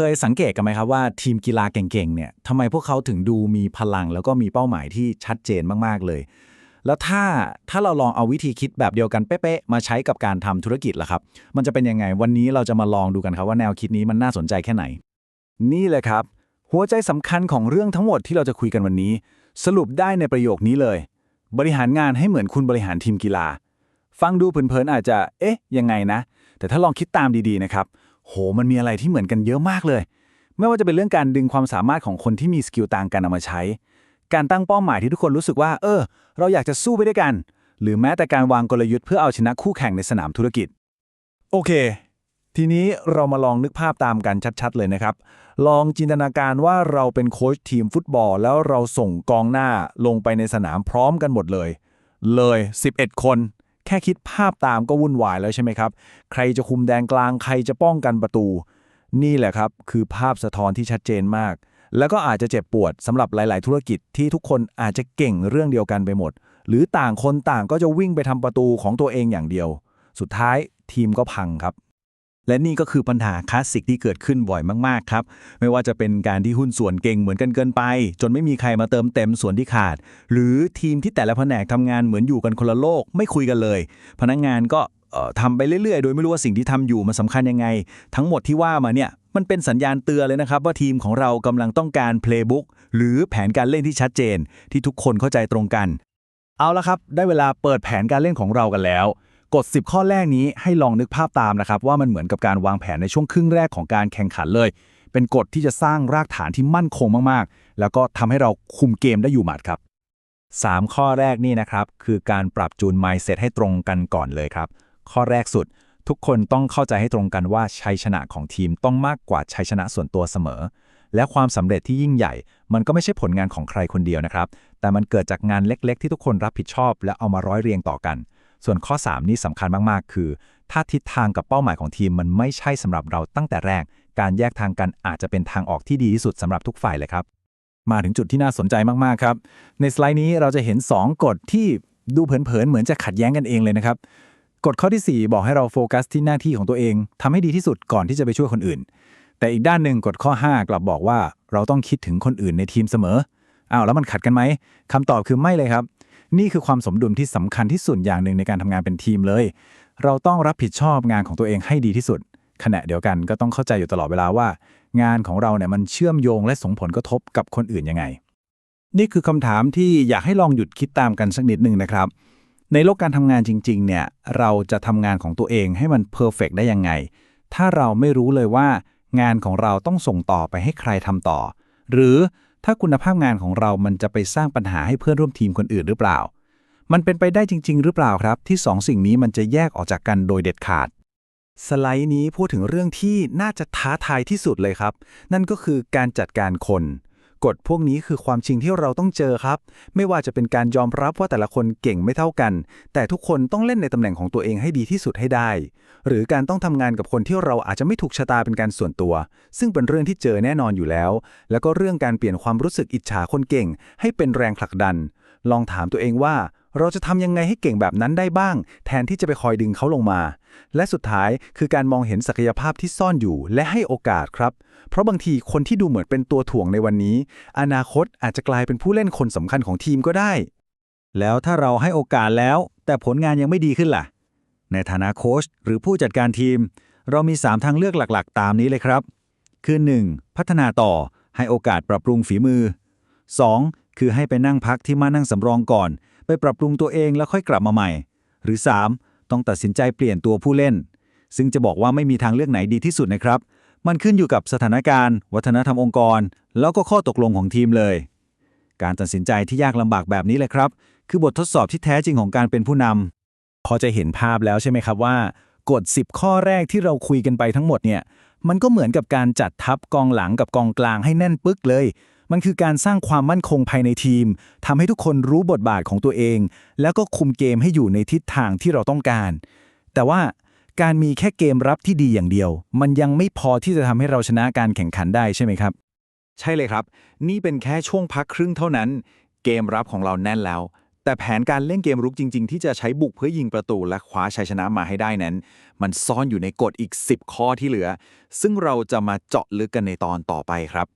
เคยสังเกตกันไหมครับว่าทีมกีฬาเก่งๆเนี่ยทำไมพวกเขาถึงดูมีพลังแล้วก็มีเป้าหมายที่ชัดเจนมากๆเลย แล้วถ้าถ้าเราลองเอาวิธีคิดแบบเดียวกันเป๊ะๆมาใช้กับการทำธุรกิจล่ะครับ มันจะเป็นยังไงวันนี้เราจะมาลองดูกันครับว่าแนวคิดนี้มันน่าสนใจแค่ไหน นี่แหละครับ หัวใจสำคัญของเรื่องทั้งหมดที่เราจะคุยกันวันนี้ สรุปได้ในประโยคนี้เลย บริหารงานให้เหมือนคุณบริหารทีมกีฬา ฟังดูเผินๆอาจจะ เอ๊ะ ยังไงนะ แต่ถ้าลองคิดตามดีๆนะครับ โห มันมีอะไรที่เหมือนกันเยอะมากเลย ไม่ว่าจะเป็นเรื่องการดึงความสามารถของคนที่มีสกิลต่างกันเอามาใช้ การตั้งเป้าหมายที่ทุกคนรู้สึกว่า เออ เราอยากจะสู้ไปด้วยกัน หรือแม้แต่การวางกลยุทธ์เพื่อเอาชนะคู่แข่งในสนามธุรกิจ โอเค ทีนี้เรามาลองนึกภาพตามกันชัด ๆ เลยนะครับ ลองจินตนาการว่าเราเป็นโค้ชทีมฟุตบอล แล้วเราส่งกองหน้าลงไปในสนามพร้อมกันหมดเลย เลย 11 คน แค่คิดภาพตามก็วุ่นวายแล้วใช่ไหมครับ ใครจะคุมแดงกลางใครจะป้องกันประตู นี่แหละครับ คือภาพสะท้อนที่ชัดเจนมาก แล้วก็อาจจะเจ็บปวดสำหรับหลาย ๆ ธุรกิจที่ทุกคนอาจจะเก่งเรื่องเดียวกันไปหมด หรือต่างคนต่างก็จะวิ่งไปทำประตูของตัวเองอย่างเดียว สุดท้ายทีมก็พังครับ และนี่ก็คือปัญหาคลาสสิกที่เกิดขึ้นบ่อยมากๆครับ ไม่ว่าจะเป็นการที่หุ้นส่วนเก่งเหมือนกันเกินไป จนไม่มีใครมาเติมเต็มส่วนที่ขาด หรือทีมที่แต่ละแผนกทำงานเหมือนอยู่กันคนละโลกไม่คุยกันเลย พนักงานก็ทำไปเรื่อยๆ โดยไม่รู้ว่าสิ่งที่ทำอยู่มันสำคัญยังไง ทั้งหมดที่ว่ามาเนี่ยมันเป็นสัญญาณเตือนเลยนะครับ ว่าทีมของเรากำลังต้องการเพลย์บุ๊กหรือแผนการเล่นที่ชัดเจน ที่ทุกคนเข้าใจตรงกัน เอาละครับ ได้เวลาเปิดแผนการเล่นของเรากันแล้ว กฎ 10 ข้อแรกนี้ให้ลองนึกภาพตามนะครับว่ามันเหมือนกับการวางแผนในช่วงครึ่งแรกของการแข่งขันเลย เป็นกฎที่จะสร้างรากฐานที่มั่นคงมากๆ แล้วก็ทำให้เราคุมเกมได้อยู่หมัดครับ 3 ข้อแรกนี่นะครับ คือการปรับจูน mindset ให้ตรงกันก่อนเลยครับ ข้อแรกสุด ทุกคนต้องเข้าใจให้ตรงกันว่าชัยชนะของทีมต้องมากกว่าชัยชนะส่วนตัวเสมอ และความสำเร็จที่ยิ่งใหญ่ มันก็ไม่ใช่ผลงานของใครคนเดียวนะครับ แต่มันเกิดจากงานเล็ก ๆ ที่ทุกคนรับผิดชอบ และเอามาร้อยเรียงต่อกัน ส่วนข้อ 3 นี่สำคัญมาก ๆ คือ ถ้าทิศทางกับเป้าหมายของทีมมันไม่ใช่สำหรับเราตั้งแต่แรก การแยกทางกันอาจจะเป็นทางออกที่ดีที่สุดสำหรับทุกฝ่ายเลยครับ มาถึงจุดที่น่าสนใจมาก ๆ ครับ ในสไลด์นี้เราจะเห็น 2 กฎที่ดูเผิน ๆ เหมือนจะขัดแย้งกันเองเลยนะครับ กฎข้อที่ 4 บอกให้เราโฟกัสที่หน้าที่ของตัวเองทำให้ดีที่สุดก่อนที่จะไปช่วยคนอื่น แต่อีกด้านหนึ่งกฎข้อ 5 กลับบอกว่าเราต้องคิดถึงคนอื่นในทีมเสมออ้าวแล้วมันขัดกันไหมคำตอบคือไม่เลยครับ นี่คือความสมดุลที่สำคัญที่สุดอย่างหนึ่งในการทำงานเป็นทีมเลย เราต้องรับผิดชอบงานของตัวเองให้ดีที่สุด ขณะเดียวกันก็ต้องเข้าใจอยู่ตลอดเวลาว่า งานของเราเนี่ยมันเชื่อมโยงและส่งผลกระทบกับคนอื่นยังไง นี่คือคำถามที่อยากให้ลองหยุดคิดตามกันสักนิดหนึ่งนะครับ ในโลกการทำงานจริง ๆ เนี่ยเราจะทำงานของตัวเองให้มันเพอร์เฟกได้ยังไง ถ้าเราไม่รู้เลยว่างานของเราต้องส่งต่อไปให้ใครทำต่อ หรือ ถ้าคุณภาพงานของเรามันจะไปสร้างปัญหาให้เพื่อนร่วมทีมคนอื่นหรือเปล่า มันเป็นไปได้จริง ๆ หรือเปล่าครับ ที่สองสิ่งนี้มันจะแยกออกจากกันโดยเด็ดขาด สไลด์นี้พูดถึงเรื่องที่น่าจะท้าทายที่สุดเลยครับ นั่นก็คือการจัดการคน กฎพวกนี้คือความจริงที่เราต้องเจอครับ ไม่ว่าจะเป็นการยอมรับว่าแต่ละคนเก่งไม่เท่ากัน แต่ทุกคนต้องเล่นในตำแหน่งของตัวเองให้ดีที่สุดให้ได้ หรือการต้องทำงานกับคนที่เราอาจจะไม่ถูกชะตาเป็นการส่วนตัว ซึ่งเป็นเรื่องที่เจอแน่นอนอยู่แล้ว แล้วก็เรื่องการเปลี่ยนความรู้สึกอิจฉาคนเก่ง ให้เป็นแรงผลักดัน ลองถามตัวเองว่า เราจะทำยังไงให้เก่งแบบนั้นได้บ้าง แทนที่จะไปคอยดึงเขาลงมา และสุดท้ายคือการมองเห็นศักยภาพที่ซ่อนอยู่และให้โอกาสครับ เพราะบางทีคนที่ดูเหมือนเป็นตัวถ่วงในวันนี้ อนาคตอาจจะกลายเป็นผู้เล่นคนสำคัญของทีมก็ได้ แล้วถ้าเราให้โอกาสแล้ว แต่ผลงานยังไม่ดีขึ้นล่ะ ในฐานะโค้ชหรือผู้จัดการทีม เรามี 3 ทางเลือกหลักๆ ตามนี้เลยครับ คือ 1. พัฒนาต่อให้โอกาสปรับปรุงฝีมือ 2. คือให้ไปนั่งพักที่มานั่งสำรองก่อน ไปปรับปรุงตัวเองแล้วค่อยกลับมาใหม่ หรือ 3. ต้องตัดสินใจเปลี่ยนตัวผู้เล่น ซึ่งจะบอกว่าไม่มีทางเลือกไหนดีที่สุดนะครับ มันขึ้นอยู่กับสถานการณ์ วัฒนธรรมองค์กร แล้วก็ข้อตกลงของทีมเลย การตัดสินใจที่ยากลำบากแบบนี้แหละครับ คือบททดสอบที่แท้จริงของการเป็นผู้นำพอจะเห็นภาพแล้วใช่ไหมครับว่ากฎ10 ข้อแรกที่เราคุยกันไปทั้งหมดเนี่ยมันก็เหมือนกับการจัดทัพกองหลังกับกองกลางให้แน่นปึกเลย มันคือการสร้างความมั่นคงภายในทีมทำให้ทุกคนรู้บทบาทของตัวเอง แล้วก็คุมเกมให้อยู่ในทิศทางที่เราต้องการ แต่ว่าการมีแค่เกมรับที่ดีอย่างเดียว มันยังไม่พอที่จะทำให้เราชนะการแข่งขันได้ใช่ไหมครับ ใช่เลยครับ นี่เป็นแค่ช่วงพักครึ่งเท่านั้น เกมรับของเราแน่นแล้วแแต่แผนการเล่นเกมรุกจริง ๆ ที่จะใช้บุกเพื่อยิงประตูและคว้าชัยชนะมาให้ได้นั้น มันซ่อนอยู่ในกฎอีก 10 ข้อที่เหลือ ซึ่งเราจะมาเจาะลึกกันในตอนต่อไปครับ